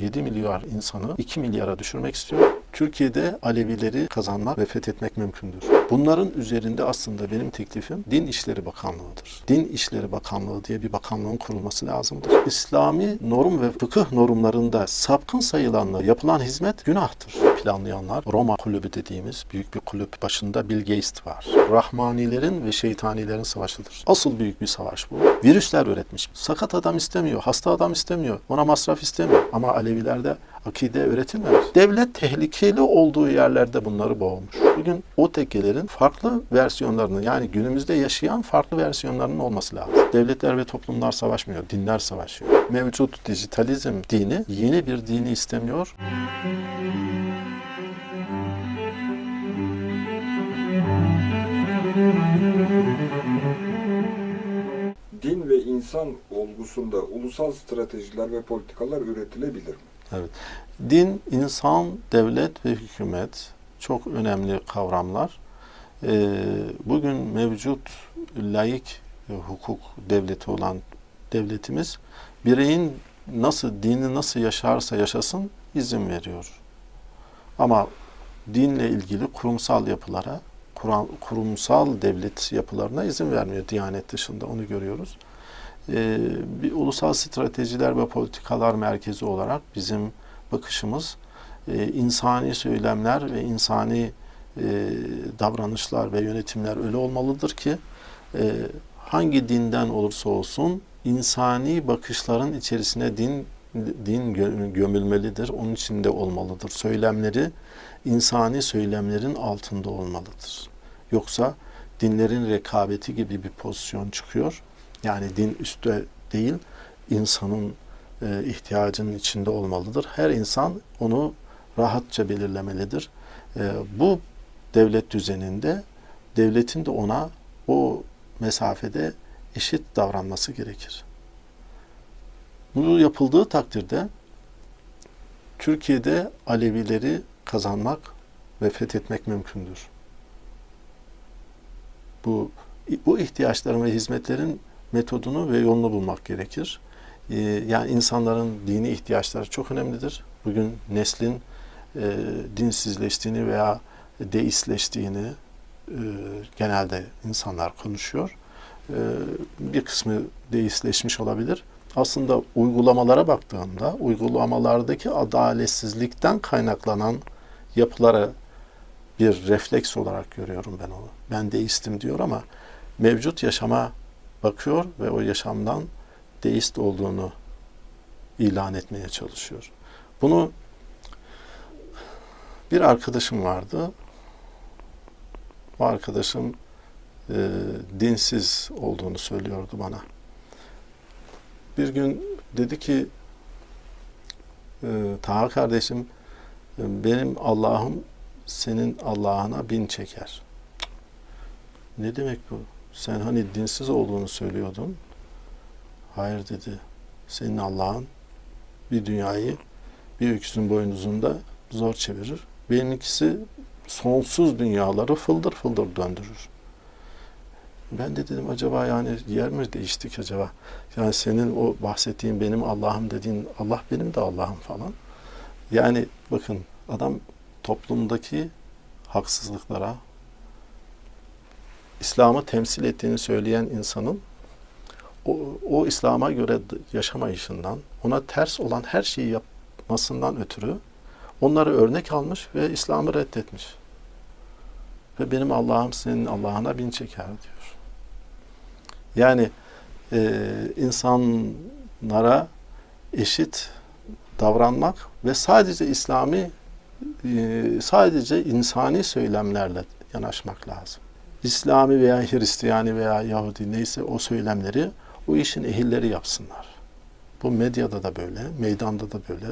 7 milyar insanı 2 milyara düşürmek istiyor. Türkiye'de Alevileri kazanmak ve fethetmek mümkündür. Bunların üzerinde aslında benim teklifim Din İşleri Bakanlığı'dır. Din İşleri Bakanlığı diye bir bakanlığın kurulması lazımdır. İslami norm ve fıkıh normlarında sapkın sayılanla yapılan hizmet günahtır. Planlayanlar Roma kulübü dediğimiz büyük bir kulüp başında Bill Gates var. Rahmanilerin ve şeytanilerin savaşıdır. Asıl büyük bir savaş bu. Virüsler üretmiş. Sakat adam istemiyor, hasta adam istemiyor, ona masraf istemiyor. Ama Alevilerde akide öğretilmemiş. Devlet tehlikeli olduğu yerlerde bunları boğmuş. Bugün o tekkelerin farklı versiyonlarını yani günümüzde yaşayan farklı versiyonlarının olması lazım. Devletler ve toplumlar savaşmıyor, dinler savaşıyor. Mevcut dijitalizm dini yeni bir dini istemiyor. Din ve insan olgusunda ulusal stratejiler ve politikalar üretilebilir mi? Evet. Din, insan, devlet ve hükümet çok önemli kavramlar. Ee, bugün mevcut laik e, hukuk devleti olan devletimiz bireyin nasıl dini nasıl yaşarsa yaşasın izin veriyor. Ama dinle ilgili kurumsal yapılara, kuran- kurumsal devlet yapılarına izin vermiyor Diyanet dışında onu görüyoruz. Ee, bir ulusal stratejiler ve politikalar merkezi olarak bizim bakışımız e, insani söylemler ve insani e, davranışlar ve yönetimler öyle olmalıdır ki e, hangi dinden olursa olsun insani bakışların içerisine din din gö- gömülmelidir. Onun içinde olmalıdır. Söylemleri insani söylemlerin altında olmalıdır. Yoksa dinlerin rekabeti gibi bir pozisyon çıkıyor. Yani din üstte değil, insanın e, ihtiyacının içinde olmalıdır. Her insan onu rahatça belirlemelidir. E, bu devlet düzeninde devletin de ona o mesafede eşit davranması gerekir. Bu yapıldığı takdirde Türkiye'de Alevileri kazanmak ve fethetmek mümkündür. Bu bu ihtiyaçların ve hizmetlerin metodunu ve yolunu bulmak gerekir. Ee, yani insanların dini ihtiyaçları çok önemlidir. Bugün neslin e, dinsizleştiğini veya deistleştiğini e, genelde insanlar konuşuyor. E, bir kısmı deistleşmiş olabilir. Aslında uygulamalara baktığımda uygulamalardaki adaletsizlikten kaynaklanan yapılara bir refleks olarak görüyorum ben onu. Ben deistim diyor ama mevcut yaşama bakıyor ve o yaşamdan deist olduğunu ilan etmeye çalışıyor. Bunu bir arkadaşım vardı. O arkadaşım e, dinsiz olduğunu söylüyordu bana. Bir gün dedi ki e, Taha kardeşim e, benim Allah'ım senin Allah'ına bin çeker. Ne demek bu? Sen hani dinsiz olduğunu söylüyordun. Hayır dedi. Senin Allah'ın bir dünyayı bir öküzün boynuzunda zor çevirir. Benimkisi sonsuz dünyaları fıldır fıldır döndürür. Ben de dedim acaba yani yer mi değiştik acaba? Yani senin o bahsettiğin benim Allah'ım dediğin Allah benim de Allah'ım falan. Yani bakın adam toplumdaki haksızlıklara, İslam'ı temsil ettiğini söyleyen insanın o, o İslam'a göre yaşamayışından, ona ters olan her şeyi yapmasından ötürü onları örnek almış ve İslam'ı reddetmiş. Ve benim Allah'ım senin Allah'ına bin çeker diyor. Yani e, insanlara eşit davranmak ve sadece İslami e, sadece insani söylemlerle yanaşmak lazım. İslami veya Hristiyani veya Yahudi neyse o söylemleri o işin ehilleri yapsınlar. Bu medyada da böyle, meydanda da böyle,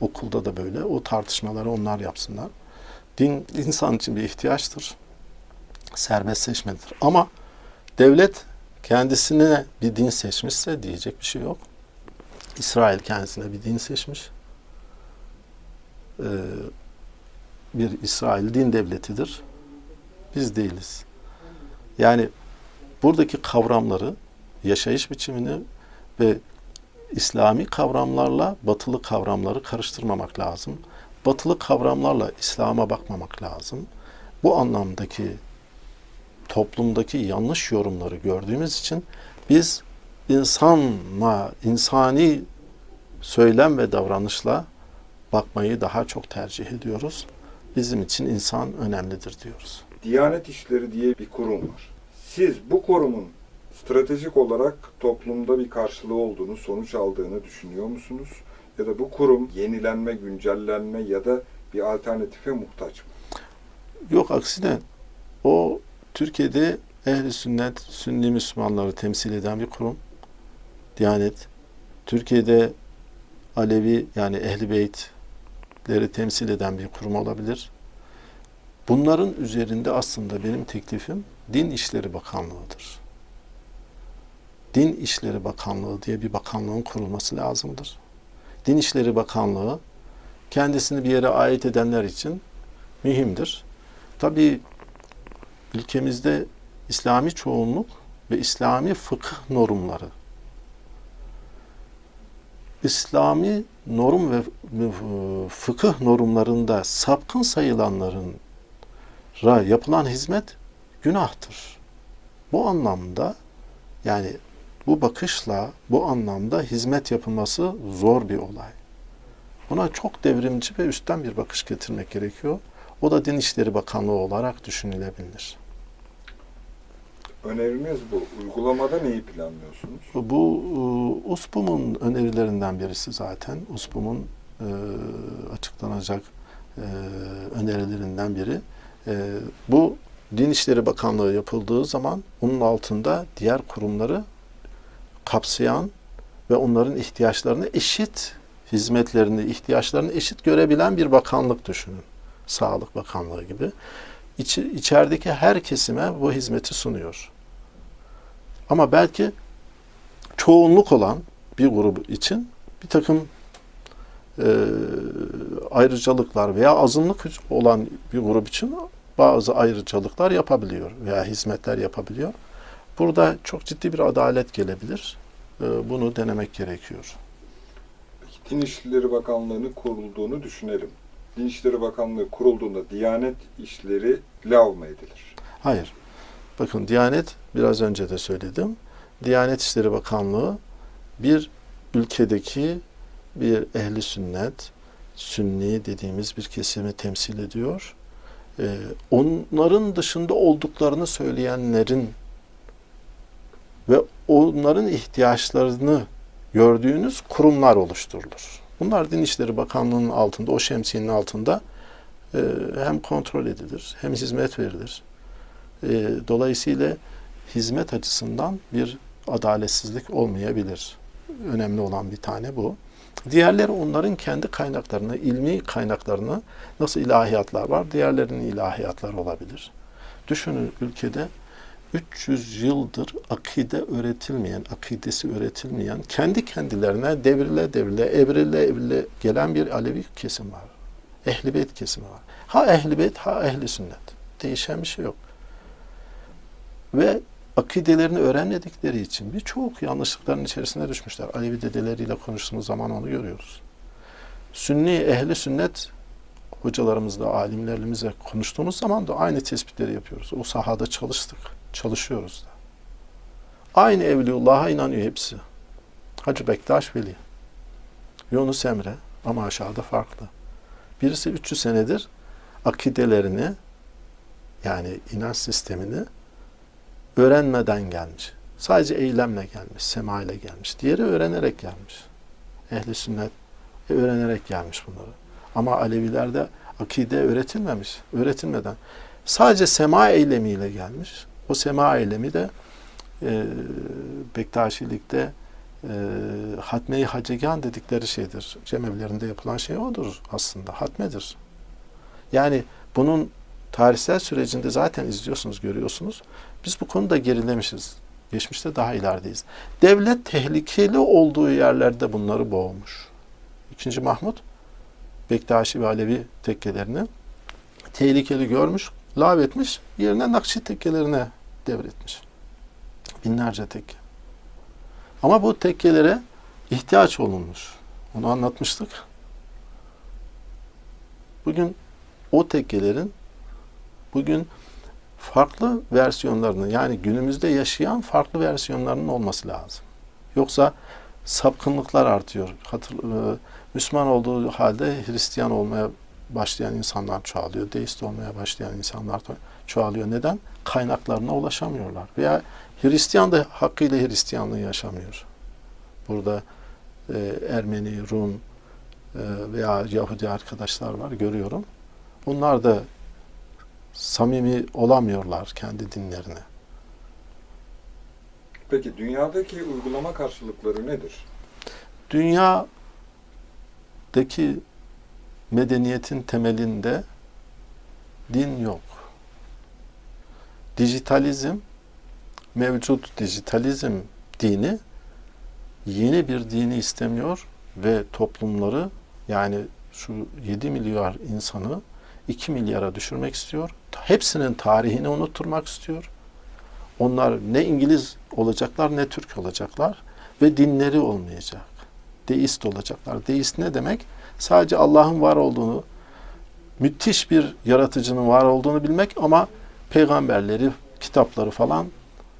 okulda da böyle. O tartışmaları onlar yapsınlar. Din insan için bir ihtiyaçtır. Serbestleşmedir. Ama devlet kendisine bir din seçmişse diyecek bir şey yok. İsrail kendisine bir din seçmiş. Ee, bir İsrail din devletidir. Biz değiliz. Yani buradaki kavramları, yaşayış biçimini ve İslami kavramlarla batılı kavramları karıştırmamak lazım. Batılı kavramlarla İslam'a bakmamak lazım. Bu anlamdaki toplumdaki yanlış yorumları gördüğümüz için biz insanla, insani söylem ve davranışla bakmayı daha çok tercih ediyoruz. Bizim için insan önemlidir diyoruz. Diyanet İşleri diye bir kurum var. Siz bu kurumun stratejik olarak toplumda bir karşılığı olduğunu, sonuç aldığını düşünüyor musunuz? Ya da bu kurum yenilenme, güncellenme ya da bir alternatife muhtaç mı? Yok aksine o Türkiye'de ehli sünnet, sünni Müslümanları temsil eden bir kurum. Diyanet. Türkiye'de Alevi yani ehli beytleri temsil eden bir kurum olabilir. Bunların üzerinde aslında benim teklifim Din İşleri Bakanlığı'dır. Din İşleri Bakanlığı diye bir bakanlığın kurulması lazımdır. Din İşleri Bakanlığı kendisini bir yere ait edenler için mühimdir. Tabii ülkemizde İslami çoğunluk ve İslami fıkıh normları İslami norm ve ve fıkıh normlarında sapkın sayılanların ra yapılan hizmet günahtır. Bu anlamda yani bu bakışla bu anlamda hizmet yapılması zor bir olay. Buna çok devrimci ve üstten bir bakış getirmek gerekiyor. O da Din İşleri Bakanlığı olarak düşünülebilir. Öneriniz bu. Uygulamada neyi planlıyorsunuz? Bu e, USPUM'un önerilerinden birisi zaten. USPUM'un e, açıklanacak e, önerilerinden biri. E, bu Din İşleri Bakanlığı yapıldığı zaman onun altında diğer kurumları kapsayan ve onların ihtiyaçlarını eşit hizmetlerini, ihtiyaçlarını eşit görebilen bir bakanlık düşünün. Sağlık Bakanlığı gibi. İçi, içerideki her kesime bu hizmeti sunuyor. Ama belki çoğunluk olan bir grup için bir takım e, ayrıcalıklar veya azınlık olan bir grup için bazı ayrıcalıklar yapabiliyor veya hizmetler yapabiliyor. Burada çok ciddi bir adalet gelebilir. E, bunu denemek gerekiyor. Din İşleri Bakanlığı'nın kurulduğunu düşünelim. Din İşleri Bakanlığı kurulduğunda Diyanet işleri lav mı edilir? Hayır. Bakın Diyanet biraz önce de söyledim. Diyanet İşleri Bakanlığı bir ülkedeki bir ehli sünnet, sünni dediğimiz bir kesimi temsil ediyor. Ee, onların dışında olduklarını söyleyenlerin ve onların ihtiyaçlarını gördüğünüz kurumlar oluşturulur. Bunlar Din İşleri Bakanlığı'nın altında, o şemsiyenin altında e, hem kontrol edilir, hem hizmet verilir. E, dolayısıyla hizmet açısından bir adaletsizlik olmayabilir. Önemli olan bir tane bu. Diğerleri onların kendi kaynaklarını, ilmi kaynaklarını, nasıl ilahiyatlar var, diğerlerinin ilahiyatları olabilir. Düşünün ülkede 300 yıldır akide öğretilmeyen, akidesi öğretilmeyen, kendi kendilerine devrile devrile, evrile evrile gelen bir Alevi kesim var. Ehli beyt kesimi var. Ha ehli beyt, ha ehli sünnet. Değişen bir şey yok. Ve akidelerini öğrenmedikleri için birçok yanlışlıkların içerisine düşmüşler. Alevi dedeleriyle konuştuğumuz zaman onu görüyoruz. Sünni, ehli sünnet hocalarımızla, alimlerimizle konuştuğumuz zaman da aynı tespitleri yapıyoruz. O sahada çalıştık, çalışıyoruz da. Aynı Evliyullah'a inanıyor hepsi. Hacı Bektaş Veli, Yunus Emre ama aşağıda farklı. Birisi 300 senedir akidelerini yani inanç sistemini öğrenmeden gelmiş. Sadece eylemle gelmiş, sema ile gelmiş. Diğeri öğrenerek gelmiş. Ehli sünnet e, öğrenerek gelmiş bunları. Ama Alevilerde akide öğretilmemiş. Öğretilmeden. Sadece sema eylemiyle gelmiş. O sema eylemi de e, Bektaşilikte e, hatme-i hacegan dedikleri şeydir. Cemevlerinde yapılan şey odur aslında. Hatmedir. Yani bunun tarihsel sürecinde zaten izliyorsunuz, görüyorsunuz. Biz bu konuda gerilemişiz. Geçmişte daha ilerideyiz. Devlet tehlikeli olduğu yerlerde bunları boğmuş. İkinci Mahmut, Bektaşi ve Alevi tekkelerini tehlikeli görmüş, lağvetmiş, yerine Nakşi tekkelerine devretmiş. Binlerce tekke. Ama bu tekkelere ihtiyaç olunmuş. Onu anlatmıştık. Bugün o tekkelerin bugün farklı versiyonlarının yani günümüzde yaşayan farklı versiyonlarının olması lazım. Yoksa sapkınlıklar artıyor. Hatır, e, Müslüman olduğu halde Hristiyan olmaya başlayan insanlar çoğalıyor. Deist olmaya başlayan insanlar ço- çoğalıyor. Neden? Kaynaklarına ulaşamıyorlar. Veya Hristiyan da hakkıyla Hristiyanlığı yaşamıyor. Burada e, Ermeni, Rum e, veya Yahudi arkadaşlar var görüyorum. Onlar da samimi olamıyorlar kendi dinlerine. Peki dünyadaki uygulama karşılıkları nedir? Dünyadaki medeniyetin temelinde din yok. Dijitalizm, mevcut dijitalizm dini yeni bir dini istemiyor ve toplumları yani şu 7 milyar insanı 2 milyara düşürmek istiyor. Hepsinin tarihini unutturmak istiyor. Onlar ne İngiliz olacaklar ne Türk olacaklar ve dinleri olmayacak. Deist olacaklar. Deist ne demek? Sadece Allah'ın var olduğunu, müthiş bir yaratıcının var olduğunu bilmek ama peygamberleri, kitapları falan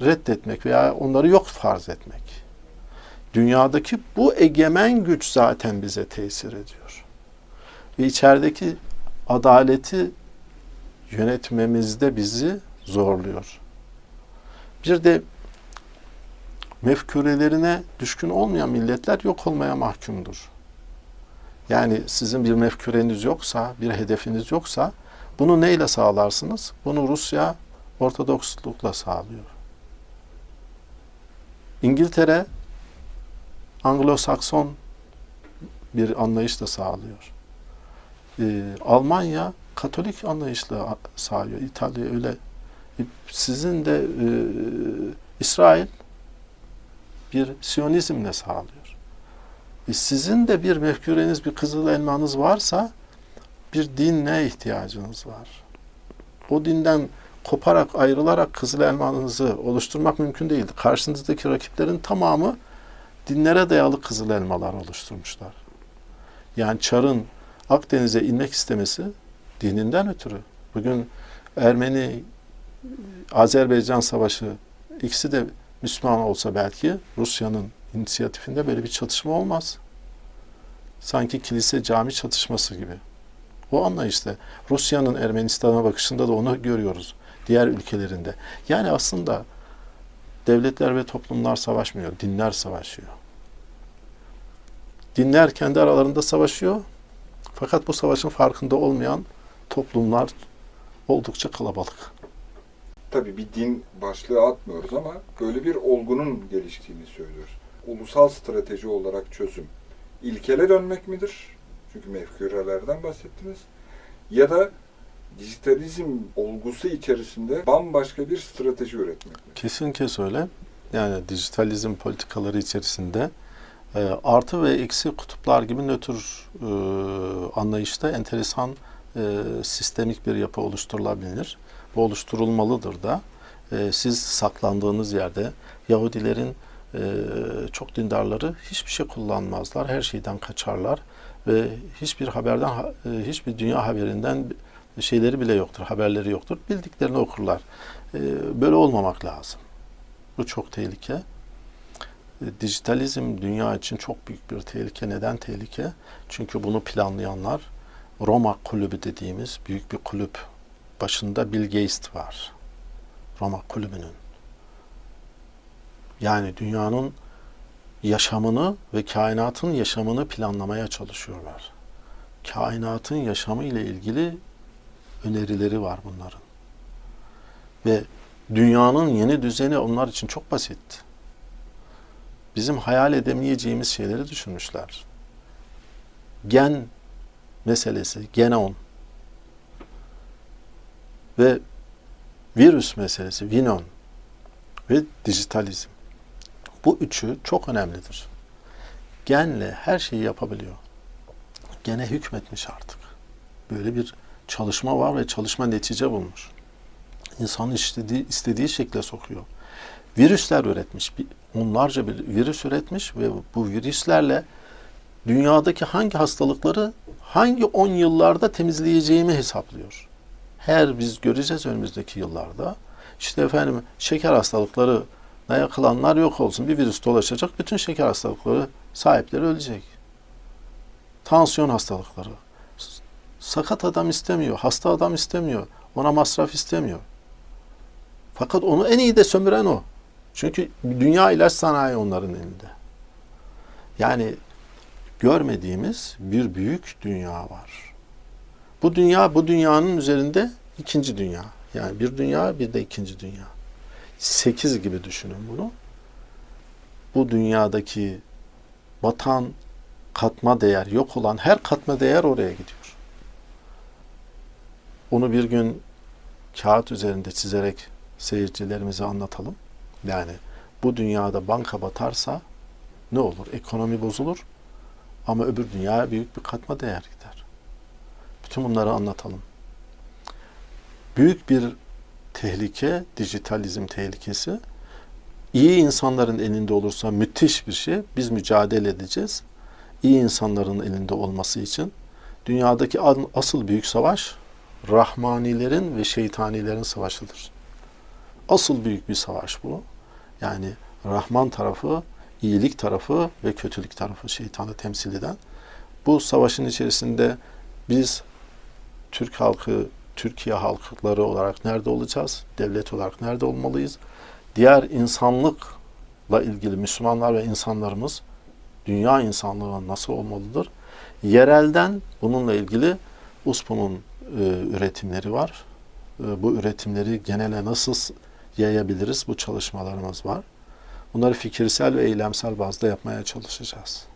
reddetmek veya onları yok farz etmek. Dünyadaki bu egemen güç zaten bize tesir ediyor. Ve içerideki adaleti yönetmemizde bizi zorluyor. Bir de mefkurelerine düşkün olmayan milletler yok olmaya mahkumdur. Yani sizin bir mefkureniz yoksa, bir hedefiniz yoksa bunu neyle sağlarsınız? Bunu Rusya Ortodokslukla sağlıyor. İngiltere Anglo-Sakson bir anlayışla sağlıyor. Ee, Almanya Katolik anlayışla sağlıyor. İtalya öyle. E, Sizin de e, İsrail bir Siyonizmle sağlıyor. E, sizin de bir mefkureniz, bir kızıl elmanız varsa bir dinle ihtiyacınız var. O dinden koparak, ayrılarak kızıl elmanızı oluşturmak mümkün değildi. Karşınızdaki rakiplerin tamamı dinlere dayalı kızıl elmalar oluşturmuşlar. Yani Çar'ın Akdeniz'e inmek istemesi dininden ötürü. Bugün Ermeni Azerbaycan Savaşı ikisi de Müslüman olsa belki Rusya'nın inisiyatifinde böyle bir çatışma olmaz. Sanki kilise cami çatışması gibi. O anlayışta Rusya'nın Ermenistan'a bakışında da onu görüyoruz. Diğer ülkelerinde. Yani aslında devletler ve toplumlar savaşmıyor, dinler savaşıyor. Dinler kendi aralarında savaşıyor. Fakat bu savaşın farkında olmayan toplumlar oldukça kalabalık. Tabii bir din başlığı atmıyoruz ama böyle bir olgunun geliştiğini söylüyoruz. Ulusal strateji olarak çözüm ilkele dönmek midir? Çünkü mefkurelerden bahsettiniz. Ya da dijitalizm olgusu içerisinde bambaşka bir strateji üretmek mi? Kesinlikle öyle. Yani dijitalizm politikaları içerisinde e, artı ve eksi kutuplar gibi nötr e, anlayışta enteresan e, sistemik bir yapı oluşturulabilir. Bu oluşturulmalıdır da. E, siz saklandığınız yerde Yahudilerin e, çok dindarları hiçbir şey kullanmazlar. Her şeyden kaçarlar ve hiçbir haberden e, hiçbir dünya haberinden şeyleri bile yoktur, haberleri yoktur. Bildiklerini okurlar. E, böyle olmamak lazım. Bu çok tehlike. E, Dijitalizm dünya için çok büyük bir tehlike. Neden tehlike? Çünkü bunu planlayanlar Roma kulübü dediğimiz büyük bir kulüp. Başında Bill Gates var. Roma kulübünün. Yani dünyanın yaşamını ve kainatın yaşamını planlamaya çalışıyorlar. Kainatın yaşamı ile ilgili önerileri var bunların. Ve dünyanın yeni düzeni onlar için çok basit. Bizim hayal edemeyeceğimiz şeyleri düşünmüşler. Gen meselesi, genom ve virüs meselesi, vinon ve dijitalizm. Bu üçü çok önemlidir. Genle her şeyi yapabiliyor. Gene hükmetmiş artık. Böyle bir çalışma var ve çalışma netice bulmuş. İnsanın istediği, istediği şekle sokuyor. Virüsler üretmiş. Onlarca bir virüs üretmiş ve bu virüslerle dünyadaki hangi hastalıkları hangi 10 yıllarda temizleyeceğimi hesaplıyor. Her biz göreceğiz önümüzdeki yıllarda. İşte efendim şeker hastalıkları yakılanlar yok olsun. Bir virüs dolaşacak. Bütün şeker hastalıkları sahipleri ölecek. Tansiyon hastalıkları. Sakat adam istemiyor. Hasta adam istemiyor. Ona masraf istemiyor. Fakat onu en iyi de sömüren o. Çünkü dünya ilaç sanayi onların elinde. Yani görmediğimiz bir büyük dünya var. Bu dünya bu dünyanın üzerinde ikinci dünya. Yani bir dünya bir de ikinci dünya. Sekiz gibi düşünün bunu. Bu dünyadaki batan katma değer, yok olan her katma değer oraya gidiyor. Onu bir gün kağıt üzerinde çizerek seyircilerimize anlatalım. Yani bu dünyada banka batarsa ne olur? Ekonomi bozulur ama öbür dünyaya büyük bir katma değer gider. Bütün bunları anlatalım. Büyük bir tehlike, dijitalizm tehlikesi. İyi insanların elinde olursa müthiş bir şey. Biz mücadele edeceğiz. İyi insanların elinde olması için. Dünyadaki asıl büyük savaş Rahmanilerin ve şeytanilerin savaşıdır. Asıl büyük bir savaş bu. Yani Rahman tarafı, iyilik tarafı ve kötülük tarafı şeytanı temsil eden. Bu savaşın içerisinde biz Türk halkı, Türkiye halkları olarak nerede olacağız? Devlet olarak nerede olmalıyız? Diğer insanlıkla ilgili Müslümanlar ve insanlarımız dünya insanlığı nasıl olmalıdır? Yerelden bununla ilgili USPO'nun e, üretimleri var. E, bu üretimleri genele nasıl yayabiliriz? Bu çalışmalarımız var. Bunları fikirsel ve eylemsel bazda yapmaya çalışacağız.